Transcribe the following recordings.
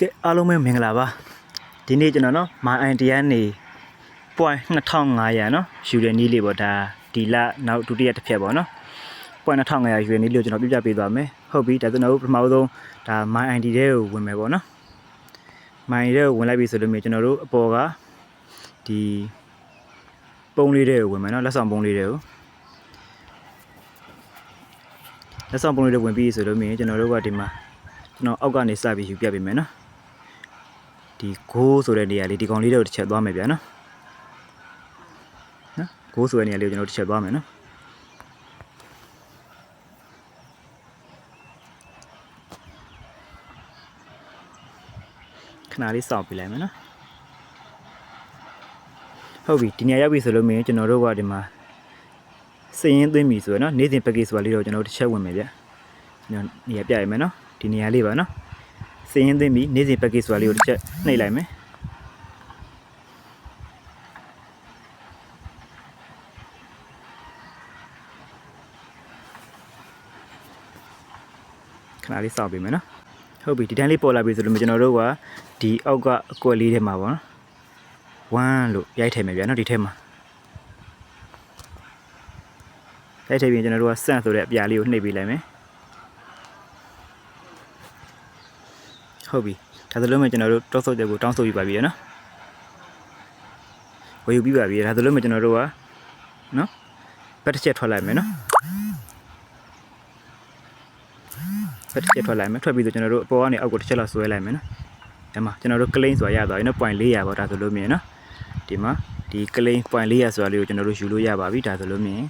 ကဲအားလုံးပဲမင်္ဂလာပါဒီနေ့ကျွန်တော်နော်မာအန်တရားနေ point 2500နော်ယူတဲ့နေ့လေးပေါ့ဒါဒီလနောက်ဒုတိယတစ်ဖြက်ပေါ့နော် point 2500ယူတဲ့နေ့လို့ကျွန်တော်ပြပြပေးသွားမယ်ဟုတ်ပြီဒါကျွန်တော်တို့ပထမဆုံးဒါမာအန်တီတဲ့ကိုဝင်မယ်ပေါ့နော်မာအန်တီတဲ့ကိုဝင်လိုက်ပြီဆိုလို့မြေကျွန်တော်တို့အပေါ်ကဒီပုံလေးတဲ့ကိုဝင်မယ်နော်လက်ဆောင်ပုံလေးတဲ့ကိုလက်ဆောင်ပုံလေးတဲ့ဝင်ပြီးဆိုလို့မြေကျွန်တော်တို့ကဒီမှာကျွန်တော်အောက်ကနေစပြီးယူပြပေးမယ်နော် ဒီဂိုးဆိုတဲ့နေရာလေးဒီကောင်လေးတော့တစ်ချက်သွားမယ်ဗျာနော်နော်ဂိုးဆိုတဲ့နေရာလေးကိုကျွန်တော်တစ်ချက်သွားမယ်နော်ခဏလေးစောင့်ပြလိုက်မယ်နော်ဟုတ်ပြီဒီနေရာရောက်ပြီဆိုလို့မင်းကျွန်တော်တို့ကဒီမှာစည်ရင်သွင်းပြီဆိုရယ်နော်နေ့စဉ် package ဆိုတာလေးတော့ကျွန်တော်တို့တစ်ချက်ဝင်မယ်ဗျကျွန်တော်နေရာပြရမယ်နော်ဒီနေရာလေးပါနော် စည်ရင်သွင်းပြီးနေ့စဉ် package ဆိုတာလေးကိုတစ်ချက်နှိပ်လိုက်မယ်ခဏလေးစောင့်ပေးမယ်နော်ဟုတ်ပြီဒီတိုင်းလေးပေါ်လာပြီဆိုလို့ကျွန်တော်တို့ကဒီအောက်ကအကွက်လေးထဲမှာပေါ့နော်1လို့ရိုက်ထည့်မယ်ဗျာနော်ဒီထဲမှာရိုက်ထည့်ပြီးကျွန်တော်တို့ကစန့်ဆိုတဲ့အပြာလေးကိုနှိပ်ပေးလိုက်မယ် ဟုတ်ပြီဒါဆိုလို့မှကျွန်တော်တို့တောက်ဆုပ်တဲ့ကိုတောင်းဆိုပြပါပြီရနော်ဝယ်ယူပြပါပြီဒါဆိုလို့မှကျွန်တော်တို့ကနော်ဘက်တစ်ချက်ထွက်လိုက်မယ်နော်ဘက်တစ်ချက်ထွက်လိုက်မယ်ထွက်ပြီးတော့ကျွန်တော်တို့အပေါ်ကနေအောက်ကိုတစ်ချက်လောက်ဆွဲလိုက်မယ်နော်ဒီမှာကျွန်တော်တို့ claim ဆိုတာရသွားပြီနော် point 400ပေါ့ဒါဆိုလို့မြင်နော်ဒီမှာဒီ claim point 400ဆိုတာလေးကိုကျွန်တော်တို့ယူလို့ရပါပြီဒါဆိုလို့မြင်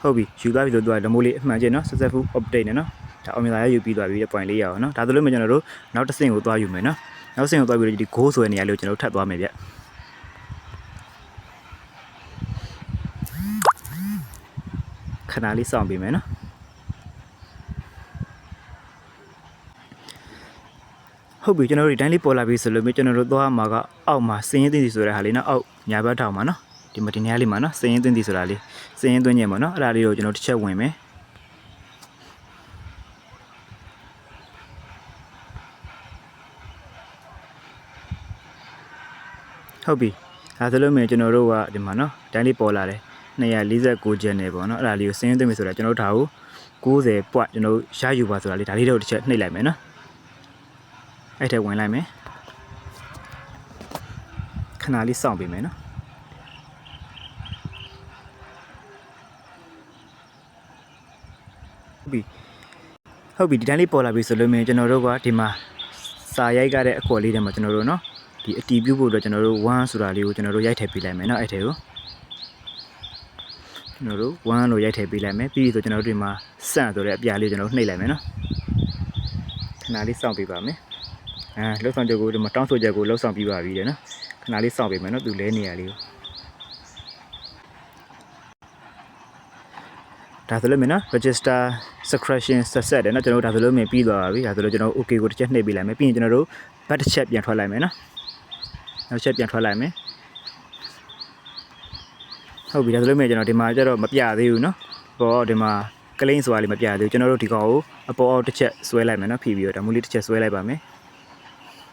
ဟုတ်ပြီယူသွားပြီဆိုတော့ဒီမိုးလေးအမှန်ကျင်နော် successful update နဲ့နော် ဒါအောင်မြင်လာရယူပြီးသွားပြီတဲ့ point လေးရအောင်နော်ဒါဆိုလို့မှကျွန်တော်တို့နောက်တစ်ဆင့်ကိုသွားယူမယ်နော်နောက်ဆင့်ကိုသွားပြီးတော့ဒီ goal ဆိုတဲ့နေရာလေးကိုကျွန်တော်တို့ထပ်သွားမယ်ဗျခဏလေးစောင့်ပေးမယ်နော်ဟုတ်ပြီကျွန်တော်တို့ဒီတိုင်းလေးပေါ်လာပြီဆိုလို့မျိုးကျွန်တော်တို့သွားမှာကအောက်မှာစင်းရင်သိစီဆိုတဲ့ဟာလေးနော်အောက်ညာဘက်ထောင်မှာနော်ဒီမတင်နေရာလေးမှာနော်စင်းရင်သိစီဆိုတာလေးစင်းရင်သွင်းညင်ပါနော်အဲ့ဒါလေးကိုကျွန်တော်တစ်ချက်ဝင်မယ် ဟုတ်ပြီဒါဆိုလို့မြင်ကျွန်တော်တို့ကဒီမှာနော်တိုင်းလေးပေါ်လာတယ်249ကျန်နေပေါ့နော်အဲ့ဒါလေးကိုစင်းသွင်းပြီဆိုတာကျွန်တော်တို့ဒါကို90 point ကျွန်တော်တို့ရယူပါဆိုတာလေးဒါလေးတော့တစ်ချက်နှိပ်လိုက်မယ်နော်အဲ့ထက်ဝင်လိုက်မယ်ခဏလေးစောင့်ပေးမယ်နော်ဟုတ်ပြီဟုတ်ပြီဒီတိုင်းလေးပေါ်လာပြီဆိုလို့မြင်ကျွန်တော်တို့ကဒီမှာစာရိုက်ကြတဲ့အခွက်လေးတွေမှာကျွန်တော်တို့နော် ဒီအတီးပြုတ်ဖို့အတွက်ကျွန်တော်တို့1ဆိုတာလေးကိုကျွန်တော်တို့ရိုက်ထည့်ပေးလိုက်မယ်နော်အဲ့ထဲကိုကျွန်တော်တို့1လို့ရိုက်ထည့်ပေးလိုက်မယ်ပြီးပြီဆိုကျွန်တော်တို့ဒီမှာစန့်ဆိုတဲ့အပြားလေးကျွန်တော်တို့နှိပ်လိုက်မယ်နော်ခဏလေးစောင့်ပေးပါမယ်အဲလှုပ်ဆောင်ချက်ကိုဒီမှာတောင်းဆိုချက်ကိုလှုပ်ဆောင်ပြီးပါပြီတဲ့နော်ခဏလေးစောင့်ပေးမယ်နော်သူလဲနေရလေးကိုဒါဆိုလို့မြင်နော် register subscription success တယ်နော်ကျွန်တော်တို့ဒါဆိုလို့မြင်ပြီးသွားပါပြီဒါဆိုလို့ကျွန်တော် okay ကိုတစ်ချက်နှိပ်ပေးလိုက်မယ်ပြီးရင်ကျွန်တော်တို့ဘတ်တစ်ချက်ပြန်ထွက်လိုက်မယ်နော် နောက်ချက်ပြန်ထွက်လိုက်မယ်ဟုတ်ပြီဒါဆိုလို့မြင်ကျွန်တော်ဒီမှာကျတော့မပြသေးဘူးเนาะပေါ်ဒီမှာကလိန်းဆိုတာလေးမပြသေးဘူးကျွန်တော်တို့ဒီကောင်ကိုအပေါ်အောက်တစ်ချက်ဆွဲလိုက်မယ်เนาะဖြီးပြီးတော့ဒါမို့လေးတစ်ချက်ဆွဲလိုက်ပါမယ်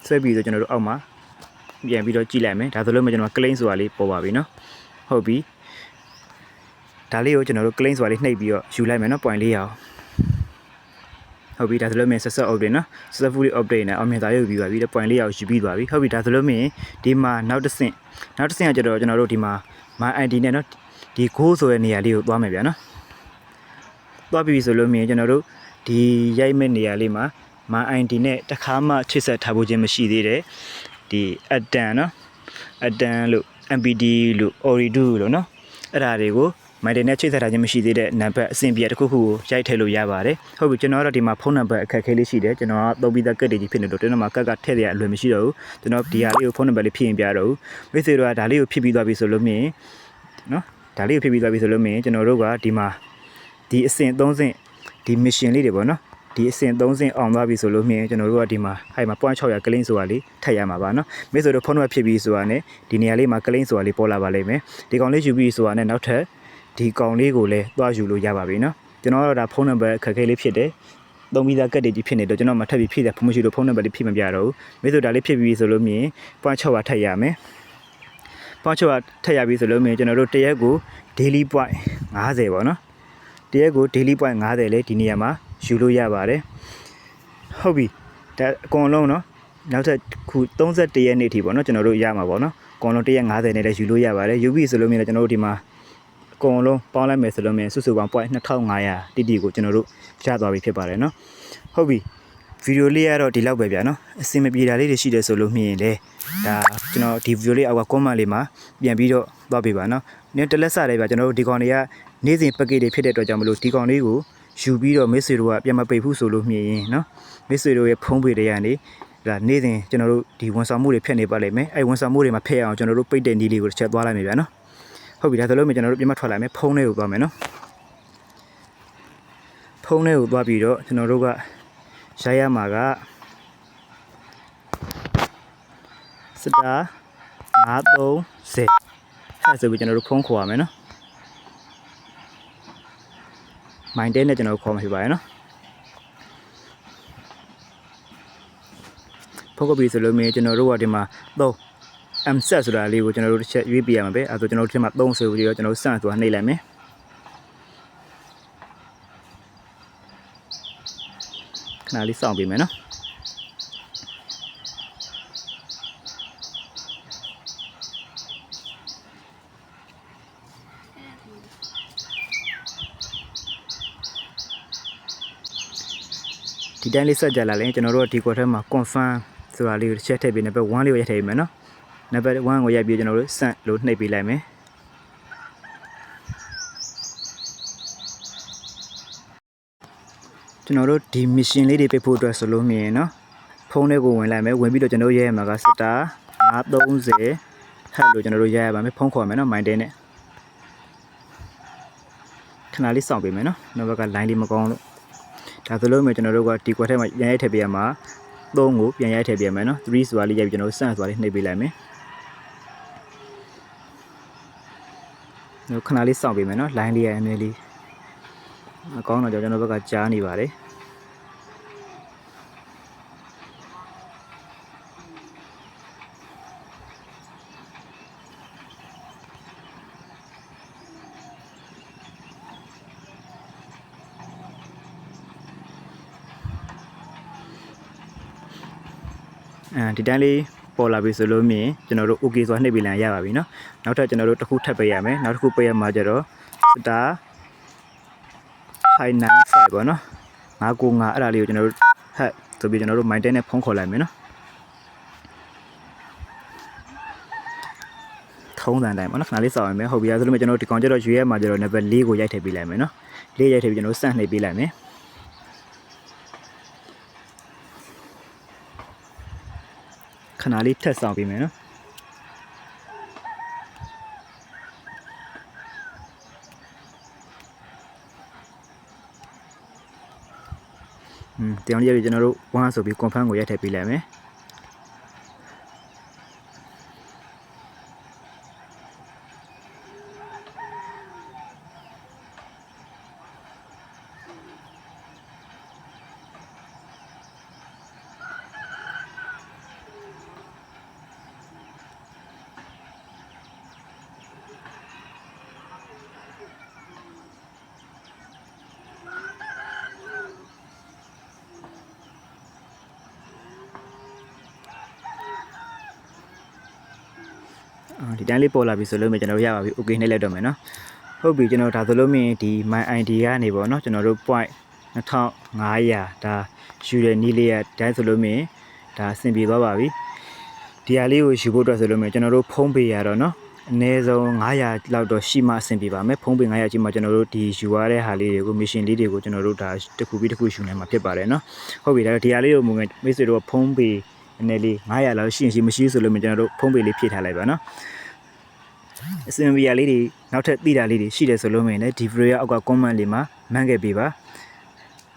ဆွဲပြီးတော့ကျွန်တော်တို့အောက်မှာပြန်ပြီးတော့ကြည့်လိုက်မယ်ဒါဆိုလို့မြင်ကျွန်တော်ကလိန်းဆိုတာလေးပေါ်ပါပြီเนาะဟုတ်ပြီဒါလေးကိုကျွန်တော်တို့ကလိန်းဆိုတာလေးနှိပ်ပြီးတော့ယူလိုက်မယ်เนาะ point လေးရအောင် ဟုတ်ပြီဒါဆိုလို့မြင်ဆက်ဆက် update နော် successfully update နဲ့အောင်မြင်သာရုပ်ပြီးပါပြီတဲ့ point လေးရောက်ယူပြီးသွားပြီဟုတ်ပြီဒါဆိုလို့မြင်ဒီမှာနောက်တစ်ဆင့်နောက်တစ်ဆင့်ကကျတော့ကျွန်တော်တို့ဒီမှာ my id နဲ့နော်ဒီ goal ဆိုတဲ့နေရာလေးကိုသွားမယ်ဗျာနော်သွားပြီဆိုလို့မြင်ကျွန်တော်တို့ဒီရိုက်မဲ့နေရာလေးမှာ my id နဲ့တစ်ခါမှချိတ်ဆက်ထားဖို့ခြင်းမရှိသေးတဲ့ဒီ adan နော် adan လို့ mpd လို့ orido လို့နော်အဲ့ဒါတွေကို မိုင်တယ်နဲ့ချိတ်ဆက်ထားခြင်းမရှိသေးတဲ့နံပါတ်အဆင့်ပြတစ်ခုခုကိုရိုက်ထည့်လို့ရပါတယ်ဟုတ်ပြီကျွန်တော်ကတော့ဒီမှာဖုန်းနံပါတ်အခက်အခဲလေးရှိတယ်ကျွန်တော်ကသုံးပြီးသားကတ်တွေကြီးဖြစ်နေလို့ကျွန်တော်မှာကတ်ကထည့်ရအလွယ်မရှိတော့ဘူးကျွန်တော်ဒီဟာလေးကိုဖုန်းနံပါတ်လေးဖြည့်ရင်ပြတော့ဘူးမိတ်ဆွေတို့ကဒါလေးကိုဖြည့်ပြီးသွားပြီဆိုလို့မြင်နော်ဒါလေးကိုဖြည့်ပြီးသွားပြီဆိုလို့မြင်ကျွန်တော်တို့ကဒီမှာဒီအဆင့်3ဆင့်ဒီ mission လေးတွေပေါ့နော်ဒီအဆင့်3ဆင့်အောင်သွားပြီဆိုလို့မြင်ကျွန်တော်တို့ကဒီမှာဟိုင်မှာ point 600ကလင်းဆိုတာလေးထည့်ရမှာပါနော်မိတ်ဆွေတို့ဖုန်းနံပါတ်ဖြည့်ပြီးဆိုတာနဲ့ဒီနေရာလေးမှာကလင်းဆိုတာလေးပေါ်လာပါလိမ့်မယ်ဒီကောင်လေးယူပြီးဆိုတာနဲ့နောက်ထပ် ဒီကောင်လေးကိုလည်းသွားယူလို့ရပါပြီเนาะကျွန်တော်ကတော့ဒါဖုန်းနံပါတ်အခက်အခဲလေးဖြစ်တယ် သုံးပြီးသားကတ်တွေကြီးဖြစ်နေတော့ကျွန်တော်မှထပ်ပြီးဖြည့်တဲ့ဖုန်းမရှိလို့ဖုန်းနံပါတ်လေးဖြည့်မပြတော့ဘူးမိဆိုဒါလေးဖြည့်ပြီးဆိုလို့မြင် point 6ပါထပ်ရမယ် point 6ပါထပ်ရပြီဆိုလို့မြင်ကျွန်တော်တို့တရက်ကို daily point 50ပေါ့နော်တရက်ကို daily point 50လေဒီနေရာမှာယူလို့ရပါတယ်ဟုတ်ပြီဒါအကုန်လုံးနော်နောက်ထပ်ခု31ရက်နေ့ထိပေါ့နော်ကျွန်တော်တို့ရမှာပေါ့နော်အကုန်လုံး1ရက်50နဲ့လည်းယူလို့ရပါတယ်ယူပြီဆိုလို့မြင်လည်းကျွန်တော်တို့ဒီမှာ အကုန်လုံးပေါင်းလိုက်မယ်ဆိုလို့မြင်စုစုပေါင်း point 2500တိတိကိုကျွန်တော်တို့ရသွားပြီဖြစ်ပါတယ်နော်ဟုတ်ပြီဗီဒီယိုလေးကတော့ဒီလောက်ပဲဗျာနော်အဆင်မပြေတာလေးတွေရှိတယ်ဆိုလို့မြင်ရင်လေဒါကျွန်တော်ဒီဗီဒီယိုလေးအောက်က comment လေးမှာပြန်ပြီးတော့သွားပေးပါနော်နင်းတလက်စလေးဗျာကျွန်တော်တို့ဒီကောင်တွေကနေ့စဉ် package တွေဖြစ်တဲ့အတွက်ကြောင့်မလို့ဒီကောင်လေးကိုယူပြီးတော့မိတ်ဆွေတို့ကပြန်မပိတ်ဘူးဆိုလို့မြင်ရင်နော်မိတ်ဆွေတို့ရဲ့ဖုံးပေတွေကနေဒါနေ့စဉ်ကျွန်တော်တို့ဒီဝန်ဆောင်မှုတွေဖျက်နေပါလိမ့်မယ်အဲဝန်ဆောင်မှုတွေမှာဖျက်အောင်ကျွန်တော်တို့ပိတ်တဲ့နည်းလေးကိုတစ်ချက်သွားလိုက်မယ်ဗျာနော် ဟုတ်ပြီဒါဆိုလို့ကျွန်တော်တို့ပြန်မထွက်လိုက်မယ်ဖုံးလေးကိုသွားမယ်နော်ဖုံးလေးကိုသွားပြီးတော့ကျွန်တော်တို့ကရိုက်ရမှာကစတာ930အဲ့ဆိုပြီးကျွန်တော်တို့ဖုံးခေါ်ရမယ်နော်မိုင်းတဲနဲ့ကျွန်တော်တို့ခေါ်မှာဖြစ်ပါရဲ့နော်ဖုန်းကပီဆိုလို့မြင်ကျွန်တော်တို့ကဒီမှာ3 M set ဆိုတာလေးကိုကျွန်တော်တို့တစ်ချက်ရွေးပြရမှာပဲအဲဆိုကျွန်တော်တို့ဒီမှာ3ဆိုပြီးတော့ကျွန်တော်တို့စန့်ဆိုတာနှိပ်လိုက်မယ်ခဏလေးစောင့်ပေးမယ်နော်ဒီတိုင်းလေးဆက်ကြလာရင်ကျွန်တော်တို့ကဒီကွက်ထဲမှာ confirm ဆိုတာလေးကိုတစ်ချက်ထည့်ပေးနံပါတ်1လေးကိုရိုက်ထည့်ပေးမယ်နော် နံပါတ်1ကိုရိုက်ပြီးကျွန်တော်တို့စန့်လို့နှိပ်ပေးလိုက်မယ်ကျွန်တော်တို့ဒီ mission လေးတွေပြဖို့အတွက်ဆိုလို့မြင်ရင်နော်ဖုန်းထဲကိုဝင်လိုက်မယ်ဝင်ပြီးတော့ကျွန်တော်တို့ရိုက်ရမှာကစတာ930ဟက်လို့ကျွန်တော်တို့ရိုက်ရပါမယ်ဖုန်းခေါ်မယ်နော် mind တဲ့နဲ့ခဏလေးစောင့်ပေးမယ်နော်နောက်ဘက်က line လေးမကောင်းလို့ဒါဆိုလို့မြင်ကျွန်တော်တို့ကဒီကွက်ထဲမှာရိုက်ရိုက်ထည့်ပေးရမှာ3ကိုပြန်ရိုက်ထည့်ပေးရမယ်နော်3ဆိုတာလေးရိုက်ပြီးကျွန်တော်တို့စန့်ဆိုတာလေးနှိပ်ပေးလိုက်မယ် နော်ခဏလေးစောင့်ပေးမယ်နော် line လေးရအနည်းလေးမကောင်းတော့ကျွန်တော်ဘက်ကကြားနေပါတယ်အဲဒီတိုင်းလေး ပေါ်လာပြီဆိုလို့မြင်ကျွန်တော်တို့ okay ဆိုတာနှိပ်ပေးလိုက်ရပါပြီเนาะနောက်ထပ်ကျွန်တော်တို့တစ်ခုထပ်ပေးရမယ်နောက်တစ်ခုပေးရမှာကျတော့ star 595ပေါ့နော်995အဲ့ဒါလေးကိုကျွန်တော်တို့ဟက်ဆိုပြီးကျွန်တော်တို့ mind နဲ့ဖုန်းခေါ်လိုက်မယ်နော်ထုံးတန်တိုင်းပေါ့နော်ခဏလေးစောင့်ရမယ်ဟုတ်ပြီအဲဆိုလို့ကျွန်တော်တို့ဒီကောင်ကျတော့ရွေးရမှာကျတော့ level 4ကိုရိုက်ထည့်ပေးလိုက်မယ်နော်4ရိုက်ထည့်ပြီးကျွန်တော်တို့စန့်နှိပ်ပေးလိုက်မယ် ခဏလေးထက်ဆောင်ပေးမယ်နော်อืมတရားလေးကျွန်တော်တို့1ဆိုပြီး confirm ကိုရိုက်ထည့်ပေးလိုက်မယ် ဒီတိုင်းလေးပေါ်လာပြီဆိုလို့မြင်ကျွန်တော်တို့ရပါပြီ okay နှိပ်လိုက်တော့မယ်နော်ဟုတ်ပြီကျွန်တော်ဒါဆိုလို့မြင်ဒီ my id ကနေပေါ့နော်ကျွန်တော်တို့ point 2500ဒါယူတဲ့နီးလေးရတိုင်းဆိုလို့မြင်ဒါအဆင်ပြေသွားပါပြီဒီဟာလေးကိုယူဖို့အတွက်ဆိုလို့မြင်ကျွန်တော်တို့ဖုံးပေးရတော့နော်အနည်းဆုံး900လောက်တော့ရှိမှအဆင်ပြေပါမယ်ဖုံးပေ900ရှိမှကျွန်တော်တို့ဒီယူရတဲ့ဟာလေးတွေကို mission လေးတွေကိုကျွန်တော်တို့ဒါတစ်ခုပြီးတစ်ခုယူနိုင်မှာဖြစ်ပါတယ်နော်ဟုတ်ပြီဒါဒီဟာလေးကိုမိတ်ဆွေတို့ဖုံးပေ အနေလေး900လောက်ရှိရင်ရှိမရှိဆိုလို့ကျွန်တော်တို့ဖုံးပေလေးဖြည့်ထားလိုက်ပါနော်အစင်ဗီယာလေးတွေနောက်ထပ်သိတာလေးတွေရှိတယ်ဆိုလို့မြင်လည်းဒီဗီဒီယိုအောက်က comment လေးမှာမှန်းခဲ့ပေးပါ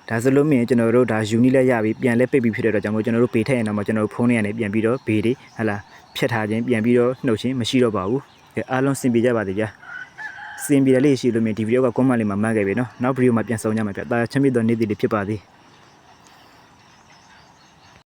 ဒါဆိုလို့မြင်ကျွန်တော်တို့ဒါယူနီလည်းရပြီပြန်လဲပိတ်ပြီးဖြစ်တဲ့တော့ကြောင့်မို့ကျွန်တော်တို့ပေထည့်ရင်တော့မှကျွန်တော်တို့ဖုန်းထဲကနေပြန်ပြီးတော့ဘေးတွေဟလာဖြတ်ထားခြင်းပြန်ပြီးတော့နှုတ်ခြင်းမရှိတော့ပါဘူးကဲအားလုံးစင်ပြေကြပါသေးဗျာစင်ပြေတယ်လေးရှိလို့မြင်ဒီဗီဒီယိုက comment လေးမှာမှန်းခဲ့ပြီနော်နောက်ဗီဒီယိုမှာပြန်ဆောင်ကြမှာဗျာဒါချမ်းမြေ့တော်နေ့တည်လေးဖြစ်ပါသေး